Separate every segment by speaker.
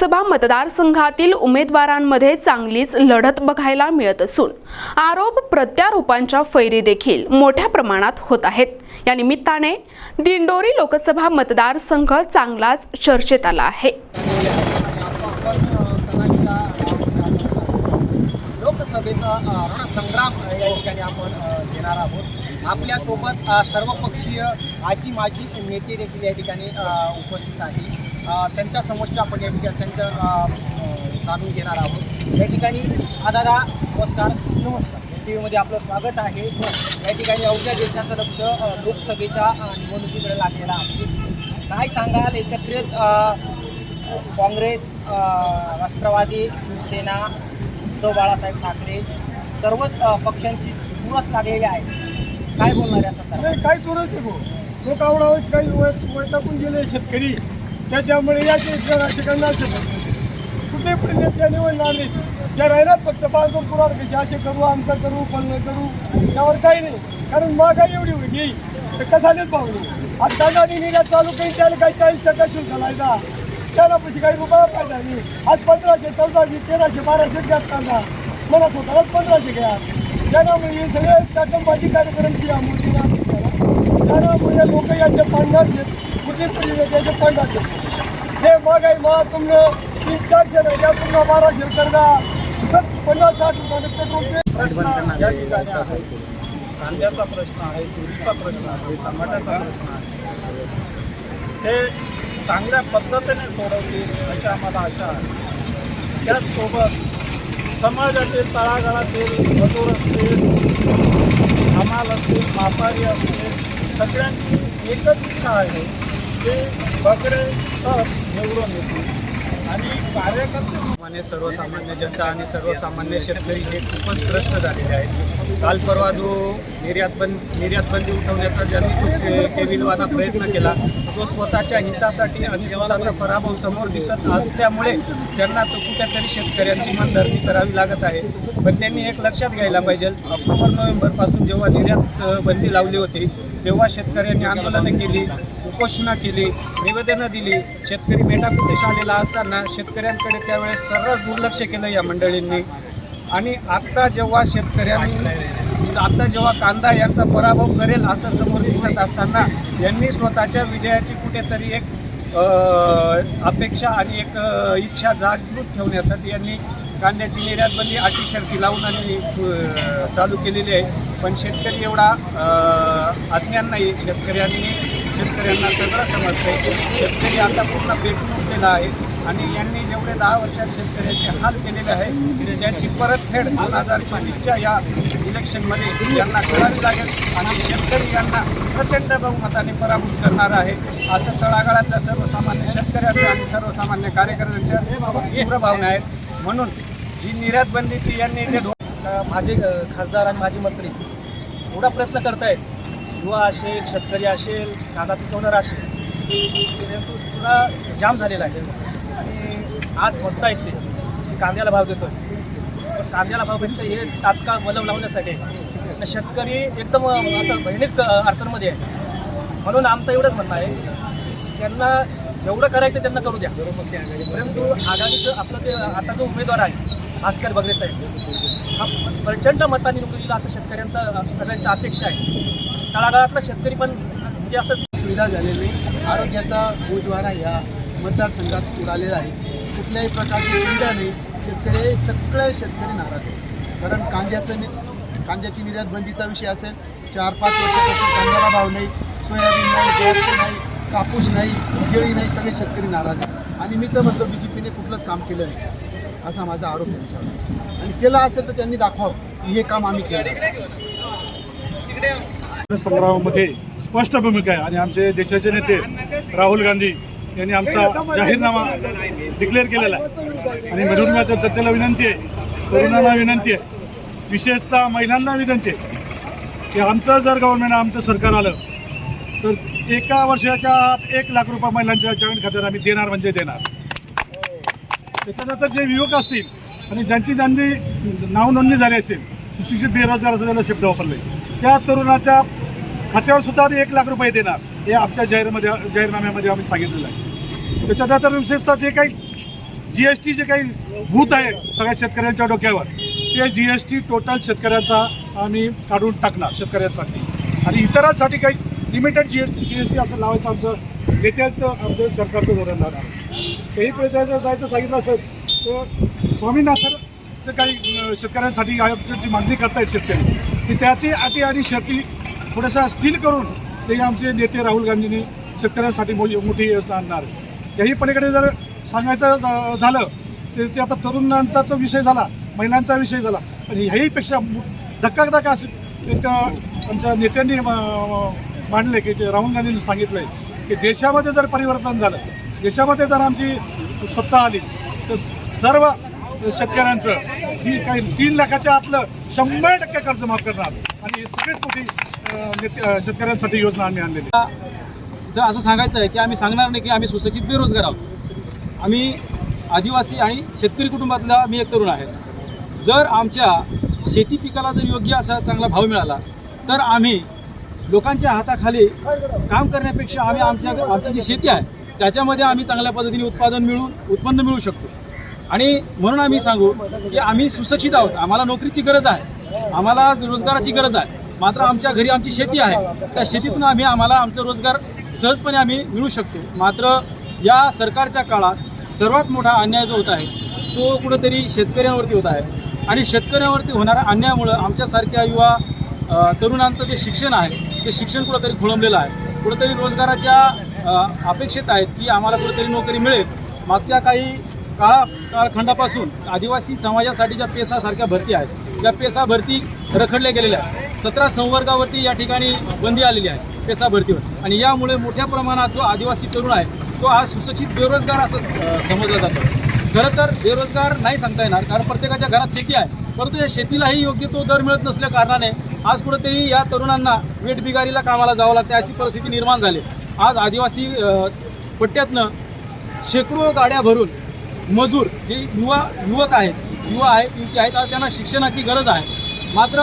Speaker 1: लोकसभा मतदारसंघातील उमेदवारांमध्ये चांगलीच लढत बघायला मिळत असून आरोप प्रत्यारोपांच्या फैरी देखील मोठ्या प्रमाणात होत आहेत. या निमित्ताने दिंडोरी लोकसभा मतदारसंघ चांगलाच चर्चेत आला आहे.
Speaker 2: लोकसभेचा रणसंग्राम या ठिकाणी आपण घेणार आहोत. आपल्यासोबत सर्वपक्षीय आजी माजी नेते देखील या ठिकाणी उपस्थित आहे त्यांच्या समस्या आपण या त्यांच्या जाणून घेणार आहोत. या ठिकाणी हा दादा नमस्कार. नमस्कार. टी व्हीमध्ये आपलं स्वागत आहे. या ठिकाणी अवघ्या देशाचं लक्ष लोकसभेच्या निवडणुकीकडे लागलेलं आहे. काय सांगाल? एकत्रित काँग्रेस राष्ट्रवादी शिवसेना उद्धव बाळासाहेब ठाकरे सर्वच पक्षांची चुरस लागलेली आहे. काय बोलणार या संदर्भात?
Speaker 3: काही चोरच आहे लोक आवडावत काही वै- वैतागून गेले शेतकरी. त्याच्यामुळे या राजकारणात कुठे पण नेते निवडणार नाही त्या राहिल्यात फक्त बांधून पुरावर कशी असे करू आमचं करू फलन करू त्यावर काही नाही. कारण महागाई एवढी होती. तर कसानेच भाऊ नाही आज कांदा निर्यात चालू काही त्याला काही चाळीस टक्का शुल्क लायचा त्याला पैसे काही रुपया फायदा नाही. आज पंधराशे चौदाशे तेराशे बाराशे घ्या कांदा. मला स्वतःलाच पंधराशे घ्या. त्यामुळे हे सगळे चाटंबाजी कार्यक्रमची मूर्तीला त्यामुळे लोक यांच्या पांढर कुठे त्याचे पांढर हे महागाई महा तुम्ही तीन चारशे नाही या पुन्हा बाराशे करता पन्नास साठ रुपये पेट्रोल
Speaker 4: प्रश्न या ठिकाणी आहे कांद्याचा प्रश्न आहे तुरीचा प्रश्न आहे टमाट्याचा प्रश्न आहे. हे चांगल्या पद्धतीने सोडवतील अशी आम्हाला आशा आहे. त्याचसोबत समाजातील तळागाळातील मजूर असतील हमाल असतील व्यापारी असतील सगळ्यांची एकच इच्छा आहे ते बगरे सर निवडून येतील आणि कार्यकर्ते सर्वसामान्य जनता आणि सर्वसामान्य शेतकरी हे खूपच त्रस्त झालेले आहेत. काल परवा जो निर्यात बंद निर्यात बंदी उठवण्याचा ज्यांनी खूप प्रयत्न केला तो स्वतःच्या हितासाठी आणि स्वतःचा पराभव समोर दिसत असल्यामुळे त्यांना तो कुठेतरी शेतकऱ्यांची मनधरणी करावी लागत आहे. पण त्यांनी एक लक्षात घ्यायला पाहिजे ऑक्टोबर नोव्हेंबरपासून जेव्हा निर्यात बंदी लावली होती तेव्हा शेतकऱ्यांनी आंदोलनं केली. उपोषणा केली निवेदनं दिली. शेतकरी मेटाकुटीस आलेला असताना शेतकऱ्यांकडे त्यावेळेस सर्रास दुर्लक्ष केलं या मंडळींनी. आणि आत्ता जेव्हा शेतकऱ्यांनी आता जेव्हा कांदा यांचा पराभव करेल असं समोर दिसत असताना यांनी स्वतःच्या विजयाची कुठेतरी एक अपेक्षा आणि एक इच्छा जागृत ठेवण्यासाठी यांनी कांद्याची निर्यात बंदी अटी शर्ती लावून आणि चालू केलेली आहे. पण शेतकरी एवढा अज्ञान नाही. शेतकऱ्यांनी शेतकऱ्यांना सगळं समजतंय. शेतकरी आता पूर्ण पेटून उठलेला आहे आणि यांनी जेवढे दहा वर्षात शेतकऱ्याचे हाल केलेले आहे की ज्याची परतफेड दोन हजार चोवीसच्या या इलेक्शनमध्ये यांना करावी लागेल आणि शेतकरी यांना प्रचंड बहुमताने पराभूत करणार आहे. असं तळागाळातल्या सर्वसामान्य शेतकऱ्यांचं आणि सर्वसामान्य कार्यकर्त्यांच्या तीव्र भावना आहेत. म्हणून जी निर्यात बंदीची यांनी जे
Speaker 5: माझे खासदार आणि माजी मंत्री एवढा प्रयत्न करतायत युवा असेल शेतकरी असेल कांदा पिकवणार असेल पुन्हा जाम झालेला आहे. आणि आज म्हणता ते की कांद्याला भाव देतोय. पण कांद्याला भाव भेटतो हे तात्काळ वलव लावण्यासाठी शेतकरी एकदम असं बहिणीत अडचणमध्ये आहे. म्हणून आमचं एवढंच म्हणणं आहे त्यांना जेवढं करायचं त्यांना करू द्या. परंतु आघाडीचं आपलं जे आता जो उमेदवार आहे भास्कर बगरे साहेब हा प्रचंड मतांनी निवडून असं शेतकऱ्यांचा सगळ्यांच्या अपेक्षा आहे. तळागाळातला शेतकरी पण म्हणजे असं
Speaker 2: सुविधा झालेली नाही आरोग्याचा बोजवारा या मतदारसंघात उडालेला आहे. कुठल्याही प्रकारची सुविधा नाही. शेतकरी सगळे शेतकरी नाराज आहेत. कारण कांद्याचं नि- कांद्याची निर्यात बंदीचा विषय असेल चार पाच वर्षापासून कांद्याला भाव नाही सोयाबीन नाही द्राक्ष नाही कापूस नाही केळी नाही सगळे शेतकरी नाराज आहेत. आणि मी तर म्हणतो बी जे पीने कुठलंच काम केलं नाही. असा माझा आरोप त्यांच्यावर. आणि केलं असेल तर त्यांनी दाखवावं की हे काम आम्ही केलं
Speaker 3: संग्रामामध्ये स्पष्ट भूमिका आहे. आणि आमचे देशाचे नेते राहुल गांधी यांनी आमचा जाहीरनामा डिक्लेअर केलेला आहे. आणि म्हणून माझ्या जनतेला विनंती आहे. तरुणांना विनंती आहे. विशेषतः महिलांना विनंती आहे. की आमचं जर गव्हर्नमेंट आमचं सरकार आलं तर एका वर्षाच्या आत एक लाख रुपये महिलांच्या जॉईंट खात्यात आम्ही देणार म्हणजे देणार. त्याच्यानंतर जे युवक असतील आणि ज्यांची ज्यांची नाव नोंदणी झाली असेल सुशिक्षित बेरोजगार असं त्याला शब्द वापरले त्या तरुणाच्या खात्यावर सुद्धा आम्ही एक लाख रुपये देणार. हे आमच्या जाहीरमध्ये जाहीरनाम्यामध्ये आम्ही सांगितलेलं आहे. त्याच्यानंतर विशेषतः जे काही जी एस टी जे काही भूत आहे सगळ्या शेतकऱ्यांच्या डोक्यावर ते जी एस टी टोटल शेतकऱ्यांचा आम्ही काढून टाकणार शेतकऱ्यांसाठी. आणि इतरांसाठी काही limited G S G S T असं लावायचं आमचं नेत्यांचं आमचं सरकारचं धोरण राहणार काही प्रयत्नाचं जायचं सांगितलं असेल तर स्वामीनाथनचं काही शेतकऱ्यांसाठी आयोगाची जी मागणी करतायत शेतकरी की त्याची अटी आणि शर्ती थोड्याशा स्थिर करून ते आमचे नेते राहुल गांधींनी शेतकऱ्यांसाठी मोठी योजना आणणार. याही पलीकडे जर सांगायचं झालं तर ते आता तरुणांचा तो विषय झाला महिलांचा विषय झाला. आणि ह्याहीपेक्षा धक्का धक्काधक्का असे एक आमच्या नेत्यांनी मांडले की ते राहुल गांधींनी सांगितलंय की देशामध्ये जर परिवर्तन झालं देशामध्ये जर आमची सत्ता आली तर सर्व शेतकऱ्यांचं. ही काही तीन लाखाच्या आतलं शंभर टक्के कर्ज माफ करणार. आणि सगळ्यात मोठी शेतकऱ्यांसाठी योजना आम्ही आणलेली
Speaker 5: तर असं सांगायचं आहे की आम्ही सांगणार नाही की आम्ही सुसचित बेरोजगार आहोत. आम्ही आदिवासी आणि शेतकरी कुटुंबातला मी एक तरुण आहे. जर आमच्या शेती पिकाला जर योग्य असा चांगला भाव मिळाला तर आम्ही लोकांच्या हाताखाली काम करण्यापेक्षा आम्ही आमच्या आमची जी शेती आहे त्याच्यामध्ये आम्ही चांगल्या पद्धतीने उत्पादन मिळून उत्पन्न मिळू शकतो. आणि म्हणून आम्ही सांगू की आम्ही सुशिक्षित आहोत. आम्हाला नोकरीची गरज आहे. आम्हाला रोजगाराची गरज आहे. मात्र आमच्या घरी आमची शेती आहे. त्या शेतीतून आम्ही आम्हाला आमचा रोजगार सहजपणे आम्ही मिळू शकतो. मात्र या सरकारच्या काळात सर्वात मोठा अन्याय जो होत आहे तो कुठंतरी शेतकऱ्यांवरती होत आहे. आणि शेतकऱ्यांवरती होणाऱ्या अन्यायामुळं आमच्यासारख्या युवा तरुणांचं जे शिक्षण आहे ते शिक्षण कुठंतरी खोळंबलेलं आहे. कुठंतरी रोजगाराच्या अपेक्षेत अपेक्षित आहेत की आम्हाला कुठंतरी नोकरी मिळेल. मागच्या काही काळा काळखंडापासून आदिवासी समाजासाठी ज्या पेसासारख्या भरती आहेत त्या पेसा भरती रखडल्या गेलेल्या आहेत. सतरा संवर्गावरती या ठिकाणी बंदी आलेली आहे पेसा भरतीवर. आणि यामुळे मोठ्या प्रमाणात जो आदिवासी तरुण आहे तो आज सुशिक्षित बेरोजगार असं समजला जातो. खरं तर बेरोजगार नाही सांगता येणार कारण प्रत्येकाच्या घरात शेती आहे. परंतु या शेतीलाही योग्य तो दर मिळत नसल्या कारणाने आज कुठेतरी या तरुणांना वेटबिगारीला कामाला जावं लागते अशी परिस्थिती निर्माण झाली. आज आदिवासी पट्ट्यातनं शेकडो गाड्या भरून मजूर जे युवा युवक आहेत युवा आहेत युवती आहेत आज त्यांना शिक्षणाची गरज आहे. मात्र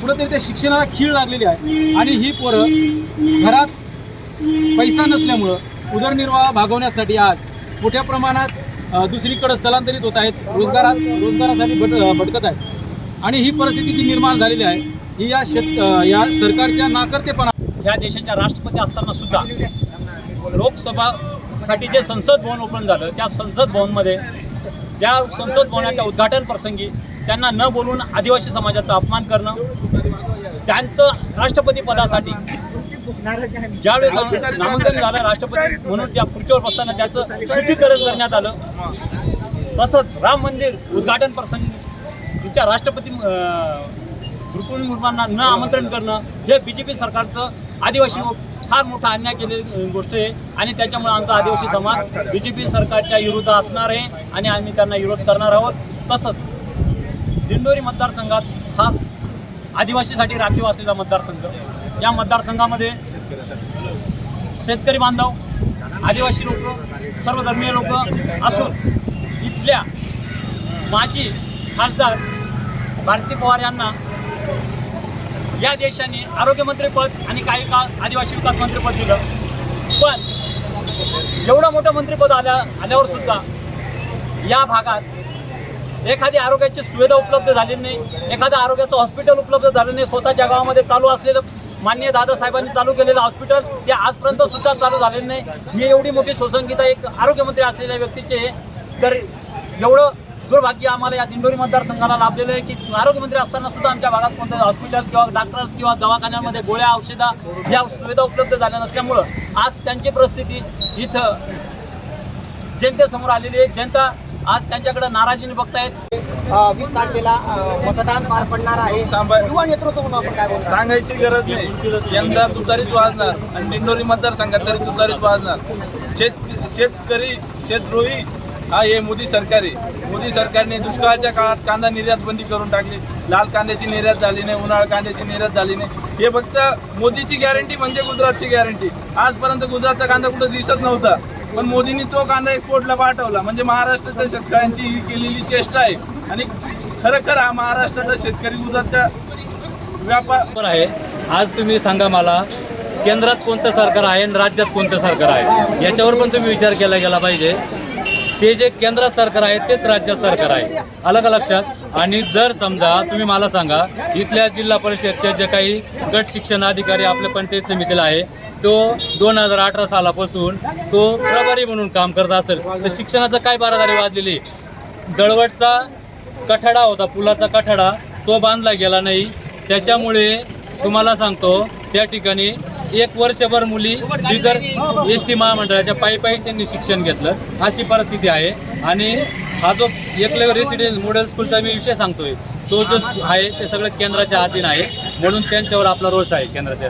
Speaker 5: कुठंतरी त्या शिक्षणाला खीळ लागलेली आहे. आणि ही पोरं घरात पैसा नसल्यामुळं उदरनिर्वाह भागवण्यासाठी आज मोठ्या प्रमाणात दुसरीकडं दुसरीकडे स्थलांतरित होत आहेत. रोजगारात रोजगारासाठी भट भटकत आहेत. आणि ही परिस्थिती जी निर्माण झालेली आहे ही या शेत या सरकारच्या नाकर्तेपणा
Speaker 6: ह्या देशाच्या राष्ट्रपती असताना सुद्धा लोकसभासाठी जे संसद भवन ओपन झालं त्या संसद भवनमध्ये त्या संसद भवनाच्या उद्घाटन प्रसंगी त्यांना न बोलून आदिवासी समाजाचा अपमान करणं त्यांचं राष्ट्रपती पदासाठी ज्यावेळेस नामांकन झालं राष्ट्रपती म्हणून त्या खुर्चीवर बसताना त्याचं शुद्धीकरण करण्यात आलं. तसंच राम मंदिर उद्घाटन प्रसंगी तुमच्या राष्ट्रपती मुर्मांना न आमंत्रण करणं हे बी जे पी सरकारचं आदिवासी फार मोठा अन्याय केलेली गोष्ट आहे. आणि त्याच्यामुळे आमचा आदिवासी समाज बी जे पी सरकारच्या विरुद्ध असणार आहे आणि आम्ही त्यांना विरोध करणार आहोत. तसंच दिंडोरी मतदारसंघात खास आदिवासीसाठी राखीव असलेला मतदारसंघ. या मतदारसंघामध्ये शेतकरी बांधव आदिवासी लोक सर्व धर्मीय लोक असून इथल्या माजी खासदार भारती पवार यांना या देशाने आरोग्यमंत्रीपद आणि काही काळ आदिवासी विकास मंत्रीपद दिलं. पण एवढं मोठं मंत्रीपद आल्या आल्यावर सुद्धा या भागात एखादी आरोग्याची सुविधा उपलब्ध झाली नाही एखादं आरोग्याचं हॉस्पिटल उपलब्ध झालं नाही स्वतःच्या गावामध्ये चालू असलेलं मान्य दादासाहेबांनी चालू केलेलं हॉस्पिटल ते आजपर्यंत सुद्धा चालू झालेलं नाही. ही एवढी मोठी शोषंकिता एक आरोग्यमंत्री असलेल्या व्यक्तीचे तर एवढं दुर्भाग्य आम्हाला या दिंडोरी मतदारसंघाला लाभलेलं आहे की आरोग्यमंत्री असताना सुद्धा आमच्या भागात कोणतं हॉस्पिटल किंवा डॉक्टर्स किंवा दवाखान्यामध्ये गोळ्या औषधं या सुविधा उपलब्ध झाल्या नसल्यामुळं आज त्यांची परिस्थिती इथं जनतेसमोर आलेली आहे. जनता आज त्यांच्याकडे नाराजीने बघतायत.
Speaker 2: वीस तारखेला मतदान पार पडणार आहे.
Speaker 4: सांभाळ-
Speaker 2: युवा नेतृत्व म्हणून काय
Speaker 4: सांगायची गरज नाही. यंदा तुतारीच वाजणार आणि दिंडोरी मतदारसंघात तरी तुतारीच वाजणार. शेत शेतकरी शेतद्रोही हा हे मोदी सरकार आहे. मोदी सरकारने दुष्काळाच्या काळात कांदा निर्यात बंदी करून टाकली. लाल कांद्याची निर्यात झाली नाही उन्हाळ कांद्याची निर्यात झाली नाही. हे फक्त मोदीची गॅरंटी म्हणजे गुजरातची गॅरंटी आजपर्यंत गुजरातचा कांदा कुठं दिसत नव्हता. पण मोदींनी तो कांदा एक्सपोर्टला पाठवला. म्हणजे महाराष्ट्राच्या शेतकऱ्यांची ही केलेली चेष्टा आहे. आणि खरं हा महाराष्ट्राचा शेतकरी गुजरातचा व्यापार
Speaker 7: आहे. आज तुम्ही सांगा मला केंद्रात कोणतं सरकार आहे आणि राज्यात कोणतं सरकार आहे? याच्यावर पण तुम्ही विचार केला गेला पाहिजे. ते जे केंद्र सरकार आहे तेच राज्य सरकार आहे. अलग लक्षात. आणि जर समजा तुम्ही मला सांगा इथल्या जिल्हा परिषदचे जे काही गट शिक्षण अधिकारी आपल्या पंचायत समितीला आहे तो दोन हजार अठरा सालापासून तो प्रभारी म्हणून काम करत असेल तर शिक्षणाचं काय बारादारी वाजलेली? दळवटचा कठडा होता पुलाचा कठडा तो बांधला गेला नाही. त्याच्यामुळे तुम्हाला सांगतो त्या ठिकाणी एक वर्षभर मुली बिगर एस टी महामंडळाच्या पायी पायी त्यांनी शिक्षण घेतलं. अशी परिस्थिती आहे. आणि हा जो एकलव्य रेसिडेन्स मॉडेल स्कूलचा मी विषय सांगतोय तो जो आहे ते सगळं केंद्राच्या अधीन आहे. म्हणून त्यांच्यावर आपला रोष आहे केंद्राच्या